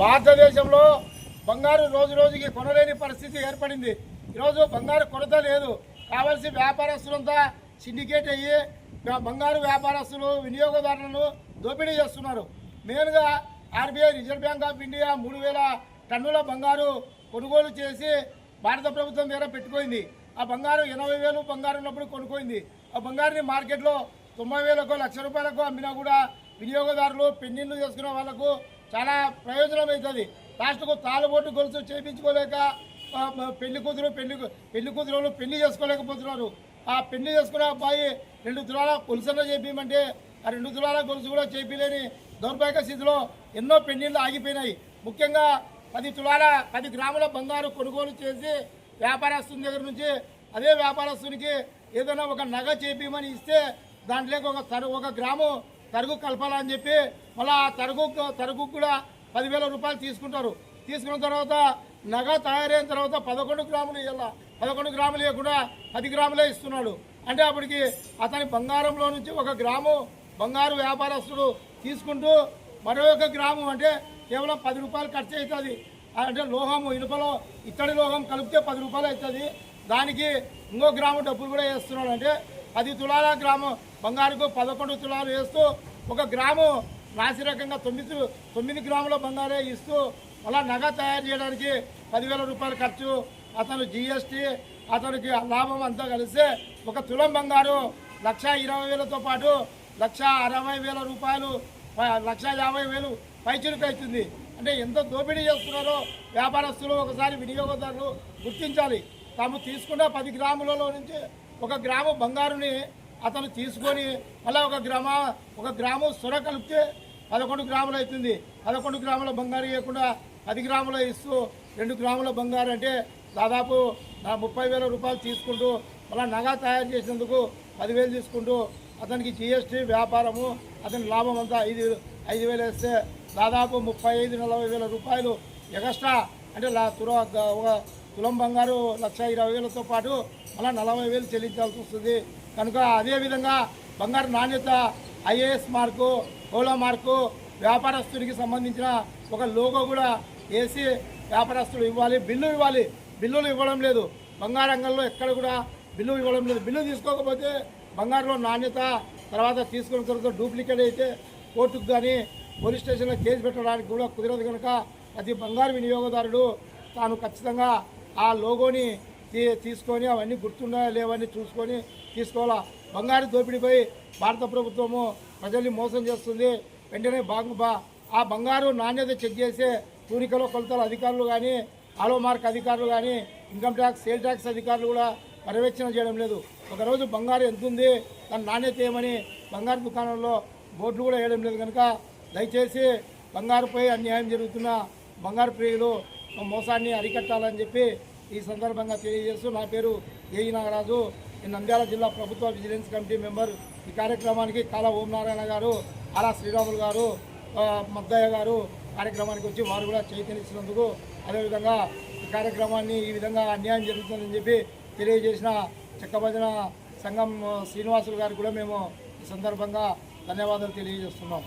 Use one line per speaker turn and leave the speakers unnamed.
భారతదేశంలో బంగారు రోజు రోజుకి కొనలేని పరిస్థితి ఏర్పడింది. ఈరోజు బంగారు కొరత లేదు. కావలసి వ్యాపారస్తులంతా సిండికేట్ అయ్యి బంగారు వ్యాపారస్తులు వినియోగదారులను దోపిడీ చేస్తున్నారు. మెయిన్గా RBI reserve bank of India మూడు వేల టన్నుల బంగారు కొనుగోలు చేసి భారత ప్రభుత్వం దగ్గర పెట్టుకోయింది. ఆ బంగారు ఎనభై వేలు బంగారు ఉన్నప్పుడు కొనుక్కోయింది. ఆ బంగారుని మార్కెట్లో తొంభై వేలకు లక్ష రూపాయలకు అమ్మినా కూడా వినియోగదారులు పెన్నిళ్ళు చేసుకునే వాళ్ళకు చాలా ప్రయోజనం అవుతుంది లాస్ట్కు తాళబోటు గొలుసు చేయించుకోలేక పెళ్ళి కూతురు పెళ్ళి పెళ్ళి కూతురు పెళ్ళి చేసుకోలేకపోతున్నారు. ఆ పెళ్ళి చేసుకునే అబ్బాయి రెండు తులాల గొలుసన్న చేపించమంటే ఆ రెండు తులాల గొలుసు కూడా చేపిలేని దౌర్భాగ్య స్థితిలో ఎన్నో పెళ్ళిళ్ళు ఆగిపోయినాయి. ముఖ్యంగా పది తులాల పది గ్రాముల బంగారు కొనుగోలు చేసి వ్యాపారస్తుని దగ్గర నుంచి అదే వ్యాపారస్తునికి ఏదైనా ఒక నగ చేపించమని ఇస్తే దాంట్లోకి ఒక ఒక గ్రాము తరుగు కలపాలని చెప్పి మళ్ళీ ఆ తరుగు తరుగు కూడా పదివేల రూపాయలు తీసుకుంటారు. తీసుకున్న తర్వాత నగ తయారైన తర్వాత పదకొండు గ్రాములు ఇవ్వాల పదకొండు గ్రాములు ఇవ్వకుండా పది గ్రాములే ఇస్తున్నాడు. అంటే అప్పటికి అతని బంగారంలో నుంచి ఒక గ్రాము బంగారు వ్యాపారస్తుడు తీసుకుంటూ మరో ఒక గ్రాము అంటే కేవలం పది రూపాయలు ఖర్చు అవుతుంది అంటే లోహము ఇనుపలో ఇత్తడి లోహం కలిపితే పది రూపాయలు అవుతుంది దానికి ఇంకో గ్రాము డబ్బులు కూడా వేస్తున్నాడు. అంటే పది తులాల గ్రాము. బంగారుకు పదకొండు తులాలు వేస్తూ ఒక గ్రాము నాసిరకంగా తొమ్మిది తొమ్మిది గ్రాముల బంగారే ఇస్తూ అలా నగ తయారు చేయడానికి పదివేల రూపాయలు ఖర్చు. అతను జిఎస్టీ అతనికి లాభం అంతా కలిస్తే ఒక తులం బంగారు. లక్ష ఇరవై వేలతో పాటు లక్ష అరవై వేల రూపాయలు ప- లక్ష యాభై వేలు పైచులకు అవుతుంది. అంటే ఎంత దోపిడీ చేస్తున్నారో వ్యాపారస్తులు ఒకసారి వినియోగదారులు గుర్తించాలి. తాము తీసుకున్న పది గ్రాములలో నుంచి ఒక గ్రాము బంగారుని అతను తీసుకొని మళ్ళీ ఒక గ్రామ ఒక గ్రాము సొర కలిపితే పదకొండు గ్రాములు అవుతుంది. పదకొండు గ్రాముల బంగారు ఇవ్వకుండా పది గ్రాములు ఇస్తూ రెండు గ్రాముల బంగారు అంటే దాదాపు ముప్పై వేల రూపాయలు తీసుకుంటూ మళ్ళీ నగ తయారు చేసినందుకు పదివేలు తీసుకుంటూ అతనికి జిఎస్టీ వ్యాపారము అతని లాభం అంతా ఐదు ఐదు వేలు వేస్తే దాదాపు ముప్పై ఐదు నలభై వేల రూపాయలు ఎగస్ట్రా అంటే లా తుర ఒక తులం బంగారు లక్ష ఇరవై వేలతో పాటు అలా నలభై వేలు చెల్లించాల్సి వస్తుంది. కనుక అదేవిధంగా బంగారు నాణ్యత ఐఏఎస్ మార్కు ఓలా మార్కు వ్యాపారస్తుడికి సంబంధించిన ఒక లోగో కూడా వేసి వ్యాపారస్తుడు ఇవ్వాలి బిల్లు ఇవ్వాలి. బిల్లులు ఇవ్వడం లేదు. బంగారంగంలో ఎక్కడ కూడా బిల్లు ఇవ్వడం లేదు. బిల్లు తీసుకోకపోతే బంగారులో నాణ్యత తర్వాత తీసుకున్న తర్వాత డూప్లికేట్ అయితే కోర్టుకు కానీ పోలీస్ స్టేషన్లో కేసు పెట్టడానికి కూడా కుదరదు కనుక ప్రతి బంగారు వినియోగదారుడు తాను ఖచ్చితంగా ఆ లోగోని తీసుకొని అవన్నీ గుర్తున్నాయా లేవని చూసుకొని తీసుకోవాలా? బంగారు దోపిడీపై భారత ప్రభుత్వము ప్రజల్ని మోసం చేస్తుంది. వెంటనే బాగు బా- ఆ బంగారు నాణ్యత చెక్ చేసే తూనికలో కొలతల అధికారులు కానీ ఆలో మార్క్ అధికారులు కానీ ఇన్కమ్ ట్యాక్స్ సేల్ ట్యాక్స్ అధికారులు కూడా పర్యవేక్షణ చేయడం లేదు. ఒకరోజు బంగారు ఎంత ఉంది దాని నాణ్యత ఏమని బంగారు దుకాణంలో బోర్డులు కూడా వేయడం లేదు కనుక దయచేసి బంగారుపై అన్యాయం జరుగుతున్న బంగారు ప్రియులు మోసాన్ని అరికట్టాలని చెప్పి ఈ సందర్భంగా తెలియజేస్తూ నా పేరు ఏఈ నాగరాజు. నంద్యాల జిల్లా ప్రభుత్వ విజిలెన్స్ కమిటీ మెంబర్. ఈ కార్యక్రమానికి కాల ఓంనారాయణ గారు అలా శ్రీరాములు గారు మద్దయ్య గారు కార్యక్రమానికి వచ్చి వారు కూడా చైతన్యస్తున్నందుకు అదేవిధంగా ఈ కార్యక్రమాన్ని ఈ విధంగా అన్యాయం జరుగుతుందని చెప్పి తెలియజేసిన చెక్కభజన సంఘం శ్రీనివాసులు గారికి కూడా మేము ఈ సందర్భంగా ధన్యవాదాలు తెలియజేస్తున్నాం.